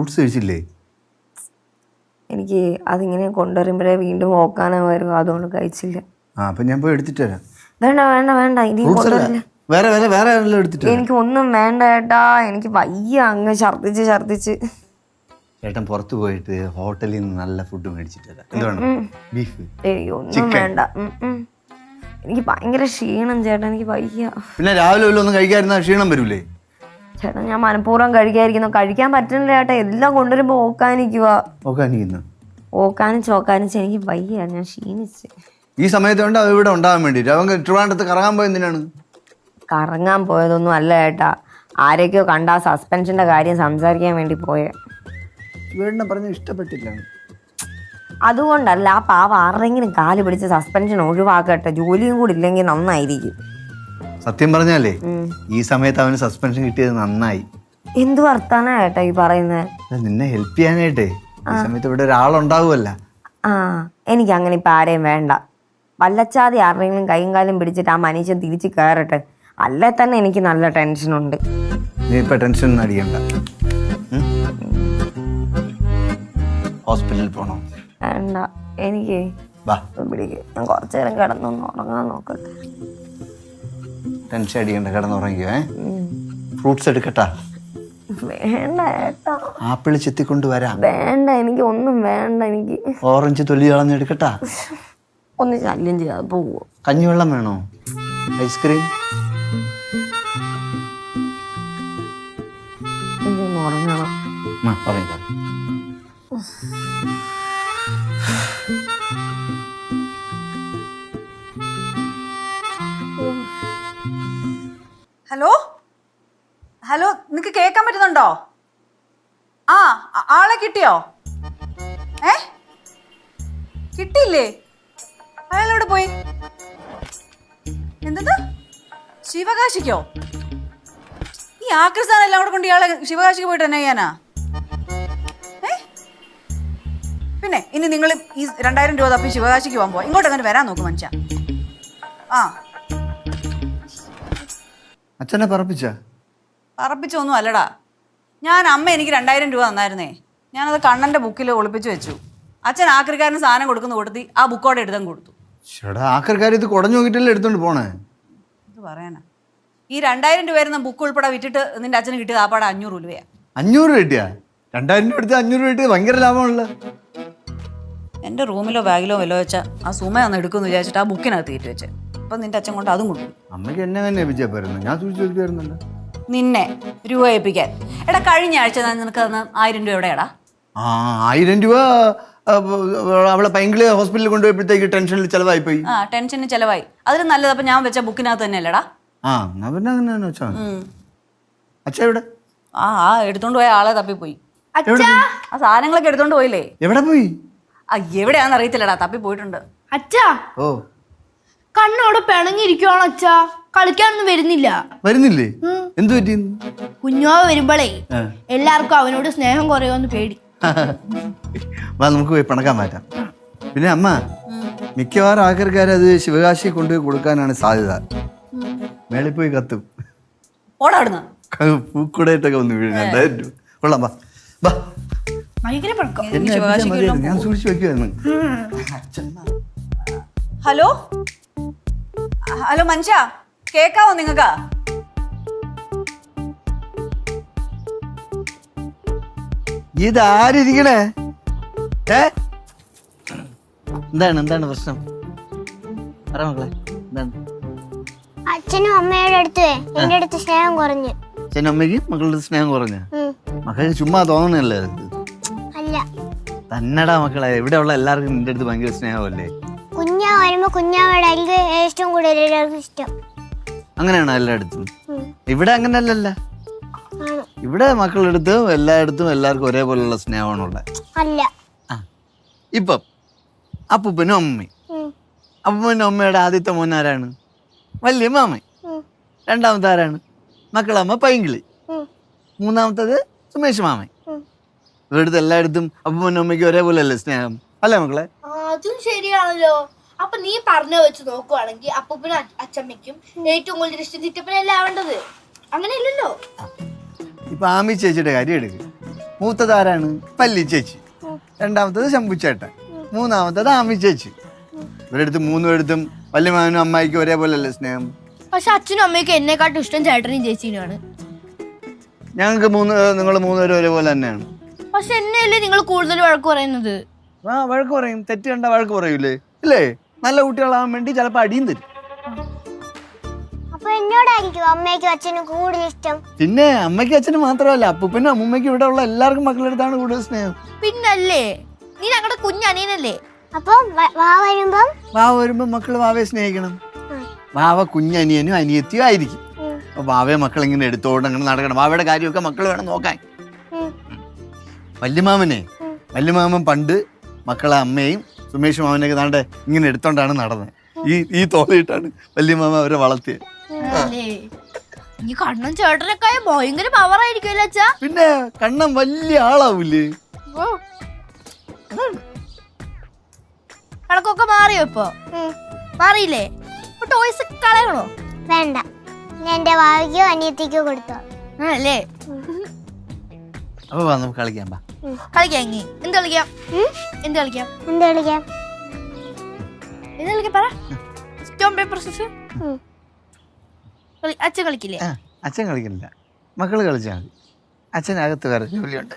Fruits കഴിച്ചില്ലേ? എനിക്ക് അതിങ്ങനെ കൊണ്ടുവരുമ്പോഴേ വീണ്ടും ഓക്കാനോ വരും അതുകൊണ്ട് കഴിച്ചില്ല. ആ അപ്പം ഞാൻ പോയി എടുത്തിട്ട് വരാം. വേണ്ട വേണ്ട വേണ്ട. ഇനി ഫ്രൂട്ട്സ് അല്ല. കൊണ്ടുവരില്ല. വേറെ വേറെ വേറെ ആരെല്ലാം എടുത്തിട്ട് വരാം. എനിക്ക് ഒന്നും വേണ്ട ഏട്ടാ. എനിക്ക് വയ്യ അങ്ങ് ഛർദിച്ച് ഛർദിച്ച് ചേട്ടൻ പുറത്ത് പോയിട്ട് ഹോട്ടലിൽ നിന്ന് നല്ല ഫുഡ് മേടിച്ചിട്ട് വരാം. എന്താണ് ബീഫ് എനിക്ക് ഒന്നും വേണ്ട. ഉം, ഉം. എനിക്ക് ഭയങ്കര ക്ഷീണം ചേട്ടാ. എനിക്ക് വയ്യ. പിന്നെ രാവിലെ വല്ലതും ഒന്നും കഴിക്കാതിരുന്ന ക്ഷീണം വരൂലേ? ചേട്ടാ ഞാൻ മനഃപൂർവം കഴിക്കാതിരിക്കുന്നു. കഴിക്കാൻ പറ്റുന്നില്ല ചേട്ടാ. എല്ലാം കൊണ്ടുവരുമ്പോൾ ഓക്കാനിക്കുക ഓക്കാനിക്കുന്നു. ഓക്കാനും ചോക്കാനും എനിക്ക് വയ്യ. ഞാൻ ക്ഷീണിച്ച്. ഈ സമയത്ത് കൊണ്ട് അത് ഇവിടെ ഉണ്ടാവാൻ വേണ്ടിയിട്ട്. അവൻ ട്രിവാൻഡത്ത് കറങ്ങാൻ പോയത് എന്തിനാണ്? കറങ്ങാൻ പോയതൊന്നും അല്ല ചേട്ടാ. ആരൊക്കെയോ കണ്ട സസ്പെൻഷന്റെ കാര്യം സംസാരിക്കാൻ വേണ്ടി പോയ. വീടിനെ പറഞ്ഞ ഇഷ്ടപ്പെട്ടില്ല. അതുകൊണ്ടല്ല ആ പാവ ആരുടെങ്കിലും കാൽ പിടിച്ച് സസ്പെൻഷൻ ഒഴിവാക്കട്ടെ. ജോലിയും കൂടി ഇല്ലെങ്കിൽ നന്നായിരിക്കും. സത്യം പറഞ്ഞാലേ ഈ സമയത്ത് അവന് സസ്പെൻഷൻ കിട്ടിയത് നന്നായി. എന്ത് വർത്താനായിട്ടാ ഈ പറയുന്നത് നിന്നെ ഹെൽപ്പ് ചെയ്യാനായിട്ടേ ഈ സമയത്ത് ഇവിടെ ഒരാളുണ്ടാവുമല്ല. ആ എനിക്ക് അങ്ങനെ ഇപ്പൊ ആരെയും വേണ്ട. വല്ലച്ചാതി ആരെങ്കിലും കൈയും കാലും പിടിച്ചിട്ട് ആ മനുഷ്യൻ തിരിച്ചു കയറട്ടെ അല്ലെ തന്നെ എനിക്ക് നല്ല ടെൻഷൻ ഉണ്ട്. നീ ഇപ്പൊ ടെൻഷൻ അടിക്കണ്ട. ഹോസ്പിറ്റലിൽ പോണോ? വേണ്ട എനിക്ക് ഞാൻ കുറച്ചു നേരം കിടന്നൊന്ന് ഉറങ്ങാൻ നോക്കട്ടെ ടെൻഷൻ അടിക്കണ്ട കിടന്നുറങ്ങിക്കോ ഏ? ഫ്രൂട്ട്സ് എടുക്കട്ടാ. വേണ്ട ഏട്ടാ. ആപ്പിൾ ചെത്തിക്കൊണ്ട് വരാം. വേണ്ട എനിക്ക് ഒന്നും വേണ്ട എനിക്ക്. ഓറഞ്ച് തൊലി കളഞ്ഞെടുക്കട്ടാ ഒന്ന് ശല്യം ചെയ്യാതെ പോവോ. കഞ്ഞിവെള്ളം വേണോ? ഐസ്ക്രീം? ഉറങ്ങണം. ആ, ഹലോ? ഹലോ നിങ്ങക്ക് കേൾക്കാൻ പറ്റുന്നുണ്ടോ? ആ ആളെ കിട്ടിയോ? ഏ? കിട്ടിയില്ലേ? അയാളോട് പോയി? എന്തത്? ശിവകാശിക്കോ? ഈ ആക്രിസ്ഥാനം എല്ലാം കൂടെ കൊണ്ട് ഇയാളെ ശിവകാശിക്ക് പോയിട്ട് എന്നാ ചെയ്യാനാ? ഏ? പിന്നെ ഇനി നിങ്ങൾ ഈ രണ്ടായിരം രൂപ തപ്പി ശിവകാശിക്ക് പോകാൻ പോവാ. ഇങ്ങോട്ട് അങ്ങനെ വരാൻ നോക്കും മനുഷ്യ. ആ. അച്ഛനെ പറപ്പിച്ച? പറപ്പിച്ചൊന്നും അല്ലടാ. ഞാൻ അമ്മ എനിക്ക് രണ്ടായിരം രൂപ തന്നായിരുന്നേ. ഞാനത് കണ്ണന്റെ ബുക്കിൽ ഒളിപ്പിച്ച് വെച്ചു. അച്ഛൻ ആക്രിക്കാരന് സാധനം കൊടുക്കുന്ന കൊടുത്തി ആ ബുക്കോടെ എടുത്തും കൊടുത്തു. ചേട്ടാ ആക്രിക്കാർ ഇത് കുടഞ്ഞു നോക്കിയിട്ടല്ലേ എടുത്തോണ്ട് പോണേ? ഇത് പറയാനാ? ഈ രണ്ടായിരം രൂപ വരുന്ന ബുക്ക് ഉൾപ്പെടെ വിറ്റിട്ട് നിന്റെ അച്ഛന് കിട്ടിയത് ആപ്പാടെ അഞ്ഞൂറ് രൂപയാ. അഞ്ഞൂറ് രൂപ കിട്ടിയാ? രണ്ടായിരം രൂപ എടുത്ത് അഞ്ഞൂറ് രൂപ കിട്ടിയത് ഭയങ്കര ലാഭമുള്ള എന്റെ റൂമിലോ ബാഗിലോ വല്ലോ വെച്ചാ ആ സുമ ഒന്ന് എടുക്കുമെന്ന് വിചാരിച്ചിട്ട് ആ ബുക്കിനകത്ത് കയറ്റി വെച്ച്. അപ്പം നിന്റെ അച്ഛൻ കൊണ്ട് അതും കൊടുക്കും. അമ്മയ്ക്ക് എന്നെ തന്നെ ഏൽപ്പിച്ചാ പോരുന്നു ഞാൻ സൂക്ഷിച്ചു നിന്നെ രൂപ ഏൽപ്പിക്കാൻ. എടാ കഴിഞ്ഞ ആഴ്ച ഞാൻ നിനക്ക് തന്ന ആയിരം രൂപ എവിടെയാടാ? ആ ആയിരം രൂപ അവളെ പൈങ്കിളി ഹോസ്പിറ്റലിൽ കൊണ്ടുപോയപ്പോഴത്തേക്ക് ടെൻഷനിൽ ചിലവായി പോയി ആ ടെൻഷന് ചിലവായി. അതിന് നല്ലത് അപ്പം ഞാൻ വെച്ച ബുക്കിനകത്ത് തന്നെ അല്ലേടാ ആ എന്നാ പിന്നെ അങ്ങനെ തന്നെ വെച്ചാ. അച്ഛാ എവിടെ? ആ ആ എടുത്തോണ്ട് പോയ ആളെ തപ്പിപ്പോയി? ആ സാധനങ്ങളൊക്കെ എടുത്തോണ്ട് പോയില്ലേ? എവിടെ പോയി? ആ എവിടെയാന്ന് അറിയത്തില്ലടാ തപ്പി പോയിട്ടുണ്ട് അച്ഛാ! ഓ. കണ്ണോടെ പിണങ്ങിയിരിക്കുവാണ് അച്ഛാ. കളിക്കാനൊന്നും വരുന്നില്ല. വരുന്നില്ലേ? എന്തു പറ്റി? കുഞ്ഞോവ വരുമ്പോഴേ എല്ലാവർക്കും അവനോട് സ്നേഹം കുറയുമെന്ന് പേടി. വാ നമുക്ക് പോയി പിണക്കാൻ മാറ്റാം. പിന്നെ അമ്മ മിക്കവാറും അത് ശിവകാശി കൊണ്ടുപോയി കൊടുക്കാനാണ് സാധ്യത. മേളിൽ പോയി കത്തും. ഓടാ അവിടുന്ന്. ക- പൂക്കുടയിട്ടൊക്കെ വന്ന് വീഴുന്നു കൊള്ളാം വാ. വാ. ഞാൻ സൂക്ഷിച്ചു വെക്കുമായിരുന്നു ഹലോ? ഹലോ മഞ്ജ കേക്കാവോ നിങ്ങക്ക്? ഇതാരിരിക്കണേ? ഏ? എന്താണ് എന്താണ് പ്രശ്നം? പറ മക്കളെ എന്താണ്? അച്ഛനും അമ്മയുടെ അടുത്ത് എന്റെ അടുത്ത് സ്നേഹം കുറഞ്ഞു. അച്ഛനും അമ്മയ്ക്ക് മക്കളുടെ സ്നേഹം കുറഞ്ഞ. മക്കൾക്ക് ചുമ്മാ തോന്നണല്ലേ? അല്ല. തന്നടാ മക്കളെ ഇവിടെ ഉള്ള എല്ലാവർക്കും നിന്റെ അടുത്ത് ഭയങ്കര സ്നേഹമല്ലേ? വരുമ്പോ കുഞ്ഞാവയുടെ എനിക്ക് ഏറ്റവും കൂടുതൽ എല്ലാവർക്കും ഇഷ്ടം. അങ്ങനെയാണോ എല്ലായിടത്തും ഇവിടെ അങ്ങനെയല്ലല്ല ആണ്. ഇവിടെ മക്കളെടുത്ത് എല്ലായിടത്തും എല്ലാവർക്കും ഒരേപോലെയുള്ള സ്നേഹമാണുള്ളത് അല്ല. ആ. ഇപ്പം അപ്പൂപ്പനും അമ്മയും. അപ്പൂപ്പനും അമ്മയുടെ ആദ്യത്തെ മോൻ ആരാണ്? വലിയ മാമ രണ്ടാമത്തെ ആരാണ്? മക്കളമ്മ പൈങ്കിളി. മൂന്നാമത്തത് സുമേഷ് മാമൻ. ഇവിടുത്തെ എല്ലായിടത്തും അപ്പൂപ്പനും അമ്മയ്ക്കും ഒരേപോലെ അല്ലേ സ്നേഹം? അല്ലേ മക്കളെ? അതും ശരിയാണല്ലോ. അപ്പൊ നീ പറഞ്ഞ വെച്ച് നോക്കുവാണെങ്കിൽ അപ്പൂപ്പനും അച്ചമ്മയ്ക്കും ഏറ്റവും കൂടുതൽ ഇഷ്ടം ചിറ്റപ്പനല്ലേ ആവേണ്ടത്? അങ്ങനെയല്ലല്ലോ. ഇപ്പൊ ആമി ചേച്ചിയുടെ കാര്യം എടുക്ക്. മൂത്തതാരാണ്? പല്ലി ചേച്ചി. രണ്ടാമത്തത് ശംഭുച്ചേട്ടൻ. മൂന്നാമത്തത് ആമി ചേച്ചി. ഇവരെടുത്ത് മൂന്നും എടുത്തും വല്യമാവനും അമ്മായിക്കും ഒരേപോലെ അല്ലേ സ്നേഹം? പക്ഷെ അച്ഛനും അമ്മയ്ക്കും എന്നെക്കാട്ടും ഇഷ്ടം ചേട്ടനും ചേച്ചീനുമാണ് ഞങ്ങൾക്ക് മൂന്ന് നിങ്ങൾ മൂന്നുപേരും ഒരേപോലെ തന്നെയാണ്. പക്ഷെ എന്നെയല്ലേ നിങ്ങൾ കൂടുതൽ വഴക്ക് പറയുന്നത്? ആ വഴക്ക് പറയും. തെറ്റ് കണ്ട വഴക്ക് പറയൂലേ? ഇല്ലേ? നല്ല കുട്ടികളാവാൻ വേണ്ടി ചിലപ്പോൾ അടിയും തരും. അപ്പൊ എന്നോടായിരിക്കും അമ്മയ്ക്കും അച്ഛനും കൂടുതൽ ഇഷ്ടം? പിന്നെ അമ്മയ്ക്കും അച്ഛനും മാത്രമല്ല അപ്പൂപ്പനും അമ്മൂമ്മയ്ക്കും ഇവിടെ ഉള്ള എല്ലാവർക്കും മക്കളുടെ അടുത്താണ് കൂടുതൽ സ്നേഹം. പിന്നല്ലേ? നീ ഞങ്ങളുടെ കുഞ്ഞനിയനല്ലേ? അപ്പൊ വ- വരുമ്പം? വാവ വരുമ്പോൾ മക്കൾ വാവയെ സ്നേഹിക്കണം. വാവ കുഞ്ഞനിയനും അനിയത്തിയും ആയിരിക്കും. അപ്പൊ വാവയെ മക്കൾ ഇങ്ങനെ എടുത്തോണ്ട് അങ്ങനെ നടക്കണം. വാവയുടെ കാര്യമൊക്കെ മക്കൾ വേണം നോക്കാൻ. വല്യമാമനെ വല്യമാമൻ പണ്ട് മക്കളെ അമ്മയും സുമേഷ് മാമനൊക്കെ താണ്ടെ ഇങ്ങനെ എടുത്തോണ്ടാണ് നടന്നത്. ഈ ഈ തോന്നിയിട്ടാണ് വലിയ മാമ അവരെ വളർത്തിയത് ഈ കണ്ണൻ ചേട്ടനൊക്കെ ഭയങ്കര പവർ ആയിരിക്കുമല്ലോ അച്ഛാ? പിന്നെ കണ്ണം വലിയ ആളാവൂലേ? കണക്കൊക്കെ മാറിയോ ഇപ്പൊ. മാറിയില്ലേ? ടോയ്സ് കളയണോ? വേണ്ട. ഞാൻ എന്റെ വാവിക്കോ അനിയത്തിക്കോ കൊടുത്തോ. അല്ലേ അപ്പൊ വാ നമുക്ക് കളിക്കാം കളിക്കാം ഇനി. എന്ത് കളിക്കാം? എന്ത് കളിക്കാം? എന്ത് കളിക്കാം? എന്ത് കളിക്കാം? പറ. സ്റ്റോൺ പേപ്പർ സിസ് അച്ഛൻ കളിക്കില്ലേ? അച്ഛൻ കളിക്കില്ല മക്കൾ കളിച്ചാൽ മതി. അച്ഛൻ അകത്ത് വേറെ ജോലിയുണ്ട്.